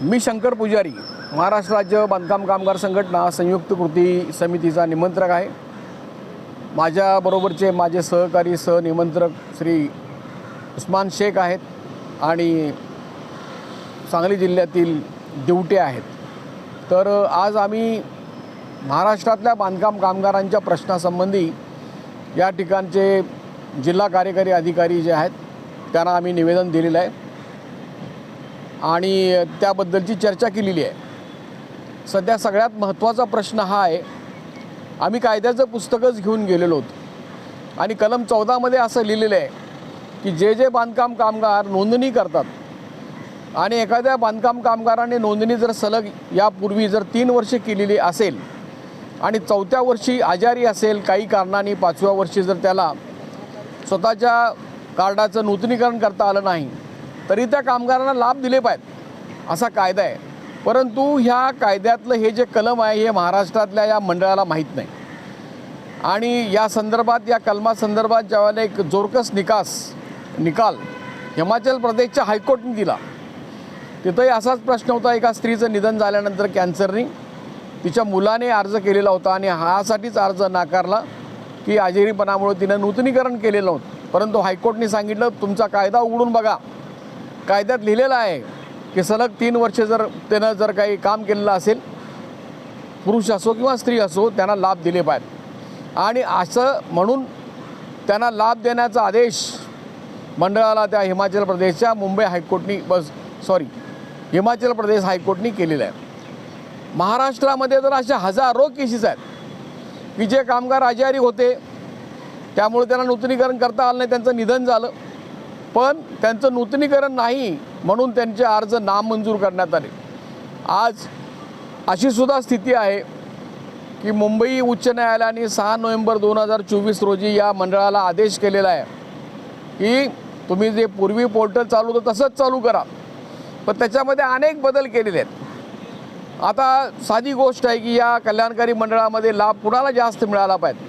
मी शंकर पुजारी महाराष्ट्र राज्य बांधकाम कामगार संघटना संयुक्त कृती समितीचा निमंत्रक आहे. माझ्याबरोबरचे माझे सहकारी सहनिमंत्रक श्री उस्मान शेख आहेत आणि सांगली जिल्ह्यातील दिवटे आहेत. तर आज आम्ही महाराष्ट्रातल्या बांधकाम कामगारांच्या प्रश्नासंबंधी या ठिकाणचे जिल्हा कार्यकारी अधिकारी जे आहेत त्यांना आम्ही निवेदन दिलेलं आहे. आणि त्याबद्दलची चर्चा केलेली आहे. सध्या सगळ्यात महत्त्वाचा प्रश्न हा आहे आम्ही कायद्याचं पुस्तकच घेऊन गेलेलो होतो. आणि कलम चौदामध्ये असं लिहिलेलं आहे की जे जे बांधकाम कामगार नोंदणी करतात आणि एखाद्या बांधकाम कामगाराने नोंदणी जर सलग यापूर्वी जर तीन वर्षे केलेली असेल आणि चौथ्या वर्षी आजारी असेल काही कारणाने पाचव्या वर्षी जर त्याला स्वतःच्या कार्डाचं नूतनीकरण करता आलं नाही तरी त्या कामगारांना लाभ दिले पाहिजेत. असा कायदा आहे. परंतु ह्या कायद्यातलं हे जे कलम आहे हे महाराष्ट्रातल्या या मंडळाला माहीत नाही. आणि या संदर्भात या कलमासंदर्भात ज्यावेळेला एक जोरकस निकास निकाल हिमाचल प्रदेशच्या हायकोर्टने दिला. तिथंही असाच प्रश्न होता एका स्त्रीचं निधन झाल्यानंतर कॅन्सरनी. तिच्या मुलाने अर्ज केलेला होता आणि हासाठीच अर्ज नाकारला की आजेरीपणामुळे तिनं नूतनीकरण केलेलं होतं. परंतु हायकोर्टने सांगितलं तुमचा कायदा उघडून बघा. कायद्यात लिहिलेलं आहे की सलग तीन वर्षे जर त्यानं जर काही काम केलेलं असेल पुरुष असो किंवा स्त्री असो त्यांना लाभ दिले पाहिजेत. आणि असं म्हणून त्यांना लाभ देण्याचा आदेश मंडळाला त्या हिमाचल प्रदेशच्या मुंबई हायकोर्टनी बस सॉरी हिमाचल प्रदेश हायकोर्टनी केलेलं आहे. महाराष्ट्रामध्ये तर अशा हजारो केसेस आहेत की जे कामगार आजारी होते त्यामुळे त्यांना नूतनीकरण करता आलं नाही त्यांचं निधन झालं पण त्यांचं नूतनीकरण नाही म्हणून त्यांचे अर्ज नामंजूर करण्यात आले. आज अशीसुद्धा स्थिती आहे की मुंबई उच्च न्यायालयाने सहा नोव्हेंबर दोन हजार चोवीस रोजी या मंडळाला आदेश केलेला आहे की तुम्ही जे पूर्वी पोर्टल चालू होतं तसंच चालू करा. पण त्याच्यामध्ये अनेक बदल केलेले आहेत. आता साधी गोष्ट आहे की या कल्याणकारी मंडळामध्ये लाभ कुणाला जास्त मिळाला पाहिजे?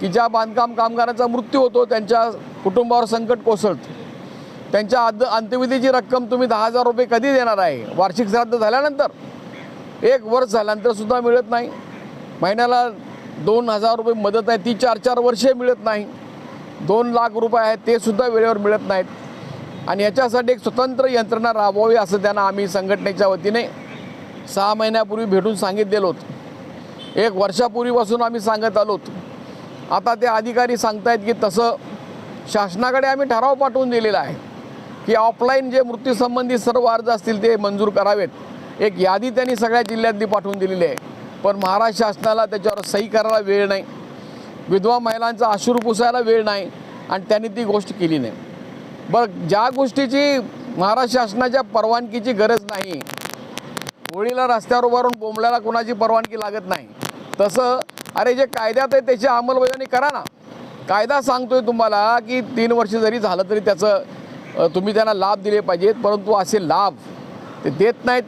की ज्या बांधकाम कामगारांचा मृत्यू होतो त्यांच्या कुटुंबावर संकट कोसळतं. त्यांच्या अद अंत्यविधीची रक्कम तुम्ही दहा हजार रुपये कधी देणार आहे? वार्षिक श्राद्ध झाल्यानंतर? एक वर्ष झाल्यानंतरसुद्धा मिळत नाही. महिन्याला दोन हजार रुपये मदत आहे ती चार चार वर्षे मिळत नाही. दोन लाख रुपये आहेत ते सुद्धा वेळेवर मिळत नाहीत. आणि याच्यासाठी एक स्वतंत्र यंत्रणा राबवावी असं त्यांना आम्ही संघटनेच्या वतीने सहा महिन्यापूर्वी भेटून सांगितलेलो होतं. एक वर्षापूर्वीपासून आम्ही सांगत आलोत आता ते अधिकारी सांगतायत की तसं शासनाकडे आम्ही ठराव पाठवून दिलेला आहे की ऑफलाईन जे मृत्यूसंबंधी सर्व अर्ज असतील ते मंजूर करावेत. एक यादी त्यांनी सगळ्या जिल्ह्यातली पाठवून दिलेली आहे. पण महाराष्ट्र शासनाला त्याच्यावर सही करायला वेळ नाही. विधवा महिलांचा आश्रू पुसायला वेळ नाही आणि त्यांनी ती गोष्ट केली नाही. बरं ज्या गोष्टीची महाराष्ट्र शासनाच्या परवानगीची गरज नाही होळीला रस्त्यावर उभारून बोंबल्याला कोणाची परवानगी लागत नाही तसं अरे जे कायद्यात आहे त्याची अंमलबजावणी करा ना. कायदा सांगतोय तुम्हाला की तीन वर्ष जरी झालं तरी त्याचं तुम्ही त्यांना लाभ दिले पाहिजेत परंतु असे लाभ ते देत नाहीत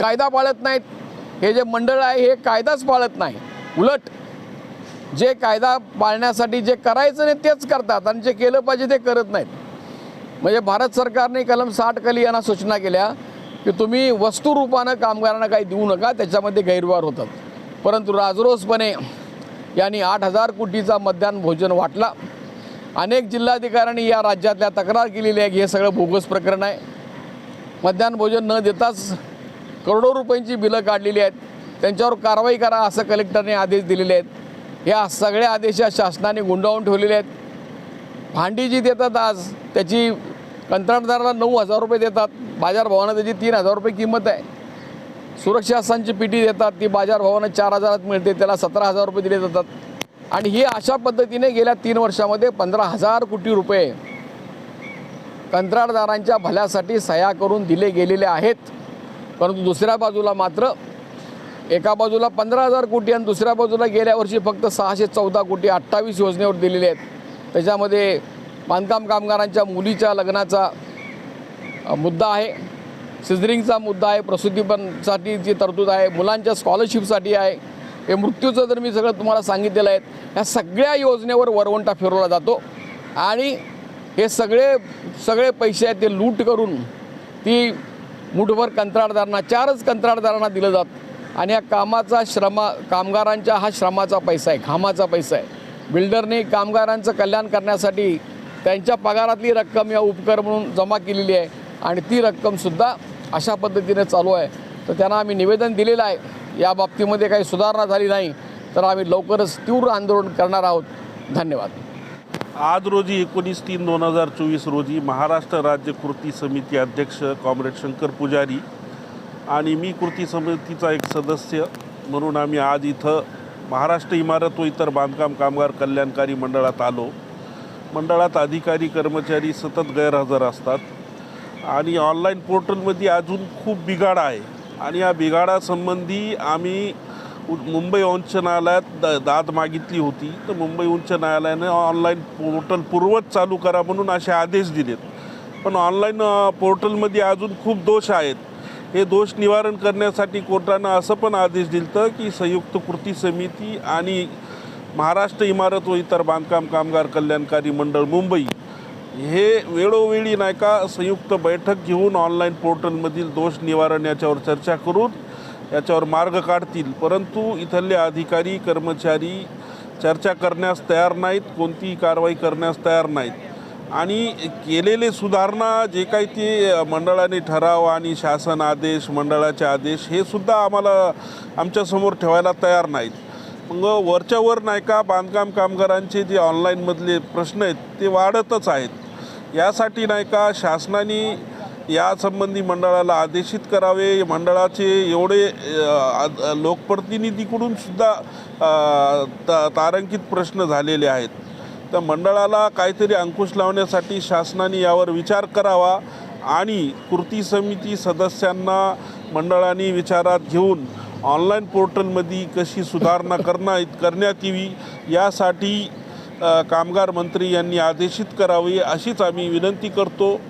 कायदा पाळत नाहीत. हे जे मंडळ आहे हे कायदाच पाळत नाही. उलट जे कायदा पाळण्यासाठी जे करायचं नाही तेच करतात आणि जे केलं पाहिजे ते करत नाहीत. म्हणजे भारत सरकारने कलम साठ खाली यांना सूचना केल्या की तुम्ही वस्तुरूपानं कामगारांना काही देऊ नका त्याच्यामध्ये गैरव्यवहार होतात. परंतु राजरोसपणे यांनी आठ हजार कोटीचा मध्यान्ह भोजन वाटला. अनेक जिल्हाधिकाऱ्यांनी या राज्यातल्या तक्रार केलेली आहे की हे सगळं बोगस प्रकरण आहे. मध्यान्ह भोजन न देताच करोडो रुपयांची बिलं काढलेली आहेत. त्यांच्यावर कारवाई करा असं कलेक्टरने आदेश दिलेले आहेत. या सगळ्या आदेशा शासनाने गुंडावून ठेवलेले आहेत. भांडी जी देतात आज त्याची कंत्राटदाराला नऊ हजार रुपये देतात. बाजारभावानं त्याची तीन हजार रुपये किंमत आहे. सुरक्षासांची पिटी देतात ती बाजारभावानं चार हजारात मिळते त्याला सतरा हजार रुपये दिले जातात. आणि ही अशा पद्धतीने गेल्या तीन वर्षामध्ये पंधरा हजार कोटी रुपये कंत्राटदारांच्या भल्यासाठी सह्या करून दिले गेलेले आहेत. परंतु दुसऱ्या बाजूला मात्र एका बाजूला पंधरा हजार कोटी आणि दुसऱ्या बाजूला गेल्या वर्षी फक्त सहाशे चौदा कोटी अठ्ठावीस योजनेवर दिलेले आहेत. त्याच्यामध्ये बांधकाम कामगारांच्या मुलीच्या लग्नाचा मुद्दा आहे. सिझरिंगचा मुद्दा आहे प्रसूतीपणसाठी जी तरतूद आहे मुलांच्या स्कॉलरशिपसाठी आहे. हे मृत्यूचं जर मी सगळं तुम्हाला सांगितलेलं आहे ह्या सगळ्या योजनेवर वरवंटा फिरवला जातो. आणि हे सगळे सगळे पैसे आहेत ते लूट करून ती मुठभर कंत्राटदारांना चारच कंत्राटदारांना दिलं जात. आणि या कामाचा श्रमा कामगारांच्या हा श्रमाचा पैसा आहे घामाचा पैसा आहे. बिल्डरने कामगारांचं कल्याण करण्यासाठी त्यांच्या पगारातली रक्कम या उपकर म्हणून जमा केलेली आहे. आणि ती रक्कमसुद्धा अशा पद्धतीने चालू आहे. तर त्यांना आम्ही निवेदन दिलेलं आहे. या बाबतीमध्ये काही सुधारणा झाली नाही. तर आम्ही लवकरच तीव्र आंदोलन करणार आहोत. धन्यवाद. आज रोजी एकोणीस तीन दोन हजार चोवीस रोजी महाराष्ट्र राज्य कृती समिती अध्यक्ष कॉम्रेड शंकर पुजारी आणि मी कृती समितीचा एक सदस्य म्हणून आम्ही आज इथं महाराष्ट्र इमारत व इतर बांधकाम कामगार कल्याणकारी मंडळात आलो. मंडळात अधिकारी कर्मचारी सतत गैरहजर असतात. आणि ऑनलाईन पोर्टलमध्ये अजून खूप बिघाड आहे. आणि या बिघाडासंबंधी आम्ही उ- मुंबई उच्च न्यायालयात द दाद मागितली होती. तर मुंबई उच्च न्यायालयाने ऑनलाईन पोर्टल पूर्वच चालू करा म्हणून असे आदेश दिलेत. पण ऑनलाईन पोर्टलमध्ये अजून खूप दोष आहेत. हे दोष निवारण करण्यासाठी कोर्टानं असं पण आदेश दिलं की संयुक्त कृती समिती आणि महाराष्ट्र इमारत व इतर बांधकाम कामगार कल्याणकारी मंडळ मुंबई हे वेळोवेळी नाही का संयुक्त बैठक घेऊन ऑनलाईन पोर्टलमधील दोष निवारण याच्यावर चर्चा करून याच्यावर मार्ग काढतील. परंतु इथले अधिकारी कर्मचारी चर्चा करण्यास तयार नाहीत कोणतीही कारवाई करण्यास तयार नाहीत. आणि केलेले सुधारणा जे काही ते मंडळाने ठराव आणि शासन आदेश मंडळाचे आदेश हे सुद्धा आम्हाला आमच्यासमोर ठेवायला तयार नाहीत. मग वरच्यावर नाही का बांधकाम कामगारांचे जे ऑनलाईनमधले प्रश्न आहेत ते वाढतच आहेत. यासाठी नाही का शासनाने यासंबंधी मंडळाला आदेशित करावे. मंडळाचे एवढे लोकप्रतिनिधीकडून सुद्धा ता तारांकित प्रश्न झालेले आहेत. तर मंडळाला काहीतरी अंकुश लावण्यासाठी शासनाने यावर विचार करावा आणि कृती समिती सदस्यांना मंडळाने विचारात घेऊन ऑनलाईन पोर्टलमध्ये कशी सुधारणा करणार करण्यात यावी यासाठी कामगार मंत्री यांनी आदेशित करावी अशीच आम्ही विनंती करतो.